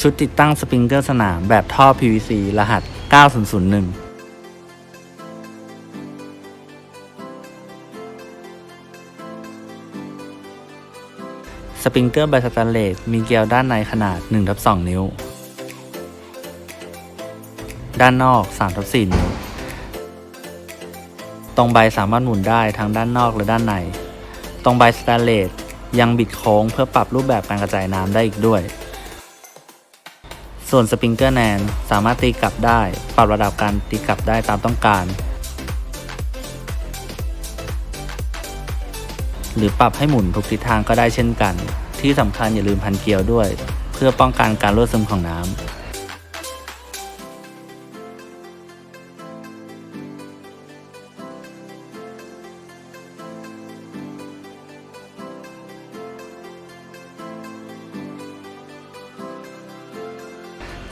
ชุดติดตั้งสปริงเกอร์สนามแบบท่อ PVC รหัส 9001สปริงเกอร์ไบสแตนเลสมีเกลียวด้านในขนาด1ทับ2นิ้ว ด้านนอก3ทับ4นิ้ว ตรงใบสามารถหมุนได้ทั้งด้านนอกและด้านใน ตรงใบสแตนเลสยังบิดโค้งเพื่อปรับรูปแบบการกระจายน้ำได้อีกด้วย ส่วนสปริงเกอร์แนนสามารถตีกลับได้ ปรับระดับการตีกลับได้ตามต้องการ หรือปรับให้หมุนทุกทิศทางก็ได้เช่นกัน ที่สำคัญอย่าลืมพันเกลียวด้วย เพื่อป้องกันการรั่วซึมของน้ำ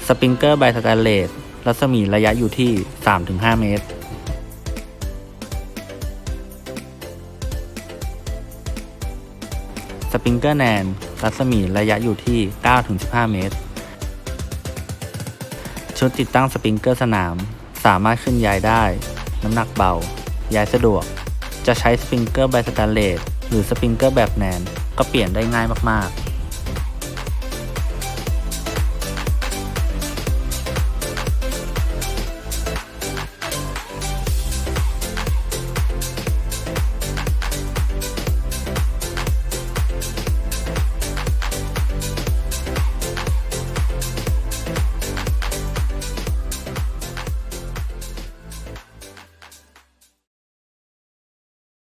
สปริงเกอร์ไบสแตนเลสรัศมีระยะอยู่ที่ 3-5 เมตร สปริงเกอร์แนนรัศมีระยะอยู่ที่ 9-15 เมตร ชุดติดตั้งสปริงเกอร์สนาม สามารถขึ้นย้ายได้ น้ำหนักเบา ย้ายสะดวก จะใช้สปริงเกอร์ไบสแตนเลสหรือสปริงเกอร์แบบแนนก็เปลี่ยนได้ง่ายมาก ๆ